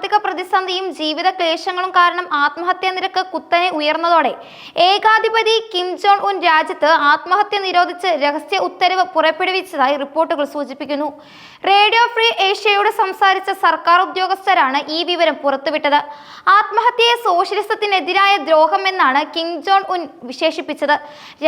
സാമ്പത്തിക പ്രതിസന്ധിയും ജീവിത ക്ലേശങ്ങളും കാരണം ആത്മഹത്യാ നിരക്ക് കുത്തനെ ഉയർന്നതോടെ ഏകാധിപതി കിം ജോൺ ഉൻ രാജ്യത്ത് ആത്മഹത്യ നിരോധിച്ച് രഹസ്യ ഉത്തരവ് പുറപ്പെടുവിച്ചതായി റിപ്പോർട്ടുകൾ സൂചിപ്പിക്കുന്നു. റേഡിയോ ഫ്രീ ഏഷ്യയോട് സംസാരിച്ച സർക്കാർ ഉദ്യോഗസ്ഥരാണ് ഈ വിവരം പുറത്തുവിട്ടത്. ആത്മഹത്യയെ സോഷ്യലിസത്തിനെതിരായ ദ്രോഹമെന്നാണ് കിം ജോൺ ഉൻ വിശേഷിപ്പിച്ചത്.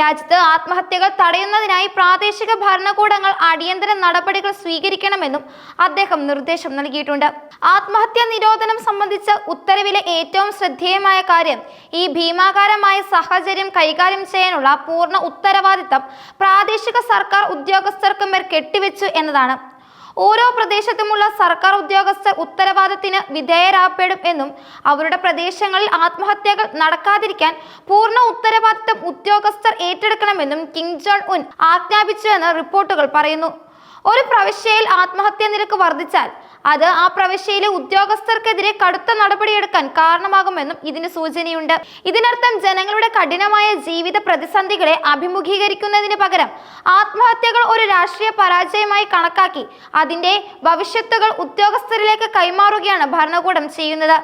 രാജ്യത്ത് ആത്മഹത്യകൾ തടയുന്നതിനായി പ്രാദേശിക ഭരണകൂടങ്ങൾ അടിയന്തര നടപടികൾ സ്വീകരിക്കണമെന്നും അദ്ദേഹം നിർദ്ദേശം നൽകിയിട്ടുണ്ട്. ആത്മഹത്യാ നിരോധനം സംബന്ധിച്ച ഉത്തരവിലെ ഏറ്റവും ശ്രദ്ധേയമായ കാര്യം ഈ ഭീമാകാരമായ സാഹചര്യം കൈകാര്യം ചെയ്യാനുള്ള പൂർണ ഉത്തരവാദിത്തം പ്രാദേശിക സർക്കാർ ഉദ്യോഗസ്ഥർക്ക് മേൽ കെട്ടിവെച്ചു എന്നതാണ്. ഓരോ പ്രദേശത്തുമുള്ള സർക്കാർ ഉദ്യോഗസ്ഥർ ഉത്തരവാദിത്തത്തിന് വിധേയരാപ്പെടും എന്നും അവരുടെ പ്രദേശങ്ങളിൽ ആത്മഹത്യകൾ നടക്കാതിരിക്കാൻ പൂർണ ഉത്തരവാദിത്തം ഉദ്യോഗസ്ഥർ ഏറ്റെടുക്കണമെന്നും കിങ് ജോൺ ഉൻ ആജ്ഞാപിച്ചുവെന്ന് റിപ്പോർട്ടുകൾ പറയുന്നു. ഒരു പ്രവിശ്യയിൽ ആത്മഹത്യാ നിരക്ക് വർദ്ധിച്ചാൽ അത് ആ പ്രവിശ്യയിലെ ഉദ്യോഗസ്ഥർക്കെതിരെ കടുത്ത നടപടിയെടുക്കാൻ കാരണമാകുമെന്നും ഇതിന് സൂചനയുണ്ട്. ഇതിനർത്ഥം ജനങ്ങളുടെ കഠിനമായ ജീവിത പ്രതിസന്ധികളെ അഭിമുഖീകരിക്കുന്നതിന് പകരം ആത്മഹത്യകൾ ഒരു രാഷ്ട്രീയ പരാജയമായി കണക്കാക്കി അതിന്റെ ഭവിഷ്യത്തുകൾ ഉദ്യോഗസ്ഥരിലേക്ക് കൈമാറുകയാണ് ഭരണകൂടം ചെയ്യുന്നത്.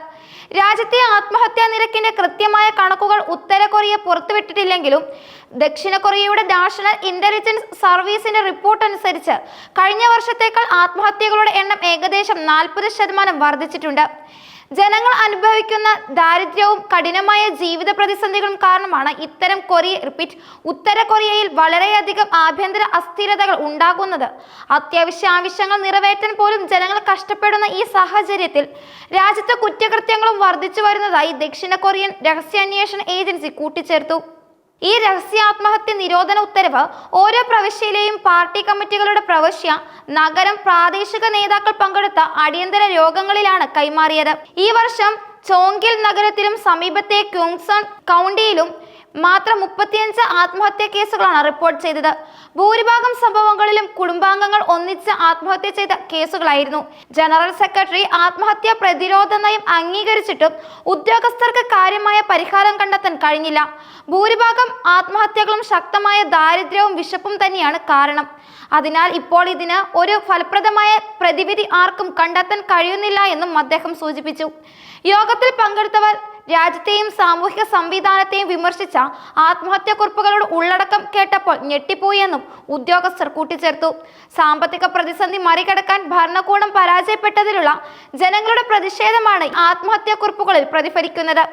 രാജ്യത്തെ ആത്മഹത്യാ നിരക്കിന്റെ കൃത്യമായ കണക്കുകൾ ഉത്തര കൊറിയ പുറത്തുവിട്ടിട്ടില്ലെങ്കിലും ദക്ഷിണ കൊറിയയുടെ നാഷണൽ ഇന്റലിജൻസ് സർവീസിന്റെ റിപ്പോർട്ട് അനുസരിച്ച് കഴിഞ്ഞ വർഷത്തേക്കാൾ ആത്മഹത്യകളുടെ എണ്ണം ഏകദേശം നാൽപ്പത് ശതമാനം വർദ്ധിച്ചിട്ടുണ്ട്. ജനങ്ങൾ അനുഭവിക്കുന്ന ദാരിദ്ര്യവും കഠിനമായ ജീവിത പ്രതിസന്ധികളും കാരണമാണ് ഇത്തരം കൊറിയ റിപ്പീറ്റ് ഉത്തര കൊറിയയിൽ വളരെയധികം ആഭ്യന്തര അസ്ഥിരതകൾ ഉണ്ടാകുന്നത്. അത്യാവശ്യ ആവശ്യങ്ങൾ നിറവേറ്റാൻ പോലും ജനങ്ങൾ കഷ്ടപ്പെടുന്ന ഈ സാഹചര്യത്തിൽ രാജ്യത്തെ കുറ്റകൃത്യങ്ങളും വർദ്ധിച്ചു വരുന്നതായി ദക്ഷിണ കൊറിയൻ രഹസ്യാന്വേഷണ ഏജൻസി കൂട്ടിച്ചേർത്തു. ഈ രഹസ്യാത്മഹത്യ നിരോധന ഉത്തരവ് ഓരോ പ്രവിശ്യയിലെയും പാർട്ടി കമ്മിറ്റികളുടെ പ്രവിശ്യ നഗരം പ്രാദേശിക നേതാക്കൾ പങ്കെടുത്ത അടിയന്തര യോഗങ്ങളിലാണ് കൈമാറിയത്. ഈ വർഷം ചോങ്കിൽ നഗരത്തിലും സമീപത്തെ ക്യൂങ്സൺ കൗണ്ടിയിലും മാത്രം മുപ്പത്തിയഞ്ച് ആത്മഹത്യാ കേസുകളാണ് റിപ്പോർട്ട് ചെയ്തത്. ഭൂരിഭാഗം സംഭവങ്ങളിലും കുടുംബാംഗങ്ങൾ ഒന്നിച്ച് ആത്മഹത്യ ചെയ്ത കേസുകളായിരുന്നു. ജനറൽ സെക്രട്ടറി ആത്മഹത്യാ പ്രതിരോധ നയം അംഗീകരിച്ചിട്ടും ഉദ്യോഗസ്ഥർക്ക് കാര്യമായ പരിഹാരം കണ്ടെത്താൻ കഴിഞ്ഞില്ല. ഭൂരിഭാഗം ആത്മഹത്യകളും ശക്തമായ ദാരിദ്ര്യവും വിശപ്പും തന്നെയാണ് കാരണം. അതിനാൽ ഇപ്പോൾ ഇതിന് ഒരു ഫലപ്രദമായ പ്രതിവിധി ആർക്കും കണ്ടെത്താൻ കഴിയുന്നില്ല എന്നും അദ്ദേഹം സൂചിപ്പിച്ചു. യോഗത്തിൽ പങ്കെടുത്തവർ രാജ്യത്തെയും സാമൂഹിക സംവിധാനത്തെയും വിമർശിച്ച ആത്മഹത്യാക്കുറിപ്പുകളുടെ ഉള്ളടക്കം കേട്ടപ്പോൾ ഞെട്ടിപ്പോയി എന്നും ഉദ്യോഗസ്ഥർ കൂട്ടിച്ചേർത്തു. സാമ്പത്തിക പ്രതിസന്ധി മറികടക്കാൻ ഭരണകൂടം പരാജയപ്പെട്ടതിലുള്ള ജനങ്ങളുടെ പ്രതിഷേധമാണ് ആത്മഹത്യാക്കുറിപ്പുകളിൽ പ്രതിഫലിക്കുന്നത്.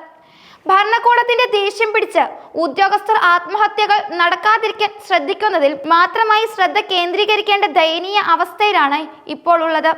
ഭരണകൂടത്തിന്റെ ദേഷ്യം പിടിച്ച് ഉദ്യോഗസ്ഥർ ആത്മഹത്യകൾ നടക്കാതിരിക്കാൻ ശ്രദ്ധിക്കുന്നതിൽ മാത്രമായി ശ്രദ്ധ കേന്ദ്രീകരിക്കേണ്ട ദയനീയ അവസ്ഥയിലാണ് ഇപ്പോൾ ഉള്ളത്